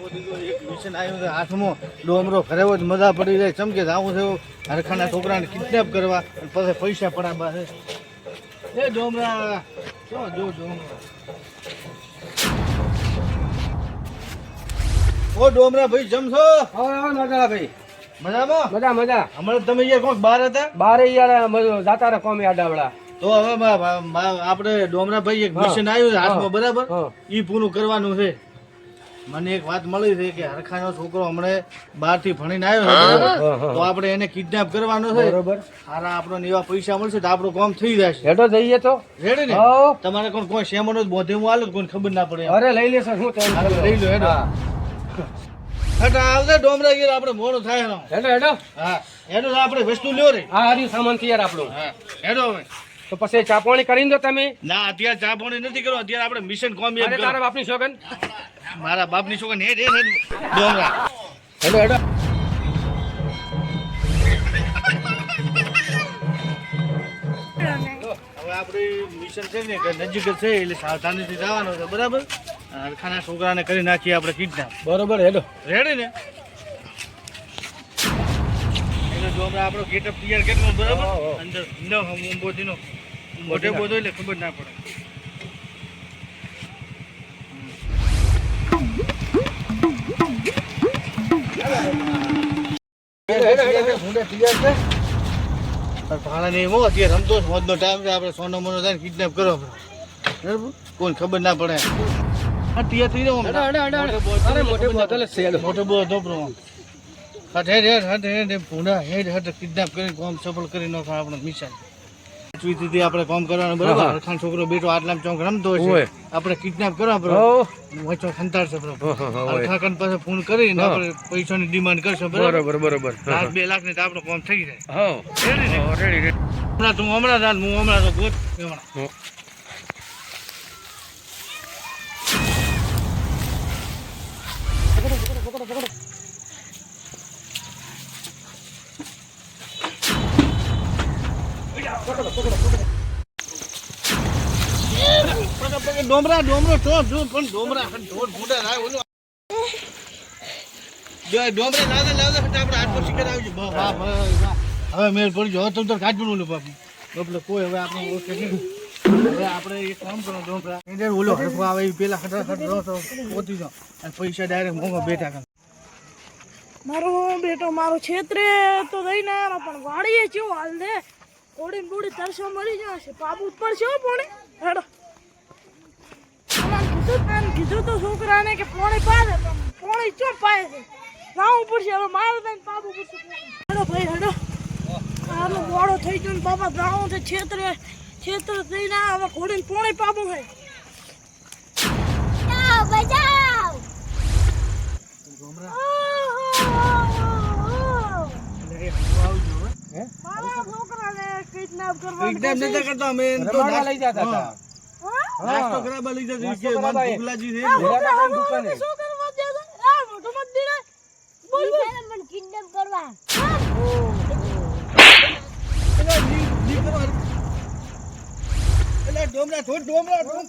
એક મિશન આવ્યું છે હાથમાં ડોમરો હોય મજા પડી જાય. ચમકે આવું છે હરખાના છોકરાને કિડનેપ કરવા અને પછી પૈસા પડાવવા છે. એ ડોમરા જો જો ડોમરા. ઓ ડોમરા ભાઈ મજા ભાઈ. મજામાં? મજા મજા. હમણાં તમે અહીંયા કોક બહાર હતા? બારે યાર જાતા રહે કોમી આડાવડા. તો હવે આપણે ડોમરા ભાઈ એક. મિશન આવ્યું હાથમાં બરાબર. ઈ પૂરું કરવાનું છે. મને એક વાત મળી છે કે હરખાનો છોકરો હમણાં બહારથી ભણીને આવ્યો છે હા? હા. તો આપણે એને કિડનેપ કરવાનો છે. બરોબર. સારા આપણો એવા પૈસા મળશે તો આપણું કામ થઈ જશે. હેઠો જઈએ તો. રેડી ને? તમારે કોણ કોઈ શેમનો બોધે હું આલું કોઈ ખબર ના પડે અરે લઈ લેશે શું તો લઈ લો, હેડો. હા. હટા આવજે ડોમરા ગીર આપણે મોડું થાય હેડો હેડો. હા હેડો આપણે વસ્તુ લ્યો રે. આ હાર્યું સામાન તૈયાર આપણું. હા હેડો હવે. તો પછી ચા પાણી કરીને દો તમે. ના અત્યારે ચા પાણી નથી કરો અત્યારે આપણે મિશન કોમ અરે તારા બાપની છોકન મારા બાપની છોકરી હેડ હેડ ડોમરા હેડો હેડો. હવે આપણી મિશન છે ને કે નજીક જ છે એટલે સાવધાનીથી જવાનું છે બરાબર? હરખાના છોકરાને કરી નાખીએ આપણે કિડનેપ. બરોબર હેડો. રેડી ને? એટલે જો હમણાં આપણો ગેટઅપ તૈયાર કેટલો બરાબર. અંદર ન ઉંબોધીનો મોટે બોધો એટલે ખબર ના પડે. ભાણા નહીં હો અત્યારે રમતો જ ટાઈમ છે. આપણે સોનો મોનો થાય કિડનેપ કરો બરાબર? કોઈને ખબર ના પડે. હા થઈ. અરે મોટે બહુ ધોપડો હટ હેડ હેડ હટ હેડ હેડ ભૂંડા હેડ હટ કિડનેપ કરીને કોમ સફળ કરી નાખો આપણો મિશન. સાચવીથી આપણે કામ કરવાનું બરાબર. હરખાન છોકરો બેટો આટલા ચોક રમતો હોય છે. આપણે કિડનેપ કરવા બરાબર વચ્ચો ખંતાર બરાબર પાસે ફોન કરીને. આપણે પૈસાની ડિમાન્ડ કરશે બરાબર? બરોબર લાખ બે લાખ ને તો આપણું કામ થઈ જાય. ને? હમણાં તું હમણાં હું હમણાં તો ગોત હમણાં. જો જો હવે મેળ પડી હવે તમે તો બાપુ એટલે કોઈ હવે આપણે પૈસા ડાયરેક્ટ મોંઘા બેઠા કરે મારો બેટો મારો છેતરે તો દઈ ના પણ વાડીએ ચેવો હાલ દે કોડી બુડી તરસો મરી જશે ઉપર છે પોણે. હેડો. કીધું તો છોકરાને કે પોણી પાડે પણ ચો પાય છે? રાવું પડશે, હવે મારે પાપ ઉપર હેડો ભાઈ, હેડો. આનો મોડો થઈ ગયો ને બાપા રાવું છે, છેતરે છેતરે આવ્યો હવે ઘોડીને પોણે પાપું છે. એટલે એ હરખો આવજો હવે હે? મારા છોકરાને કિડનેપ કરવાની કિડનેપ નતા કરતા અમે તો લઈ જતા હતા હા. હા? નાસ્તો કરાવવા લઈ જતા કે મને ભૂખ લાગી છે આ એટલે. છોકરા કાકાની હમણાં દુકાને. શું કરવા દે આ મોટો મંદિર હે. બોલ બોલ. એટલે જી- જી કરો હરખું. ડોમરા થોડ ડોમરા થોડ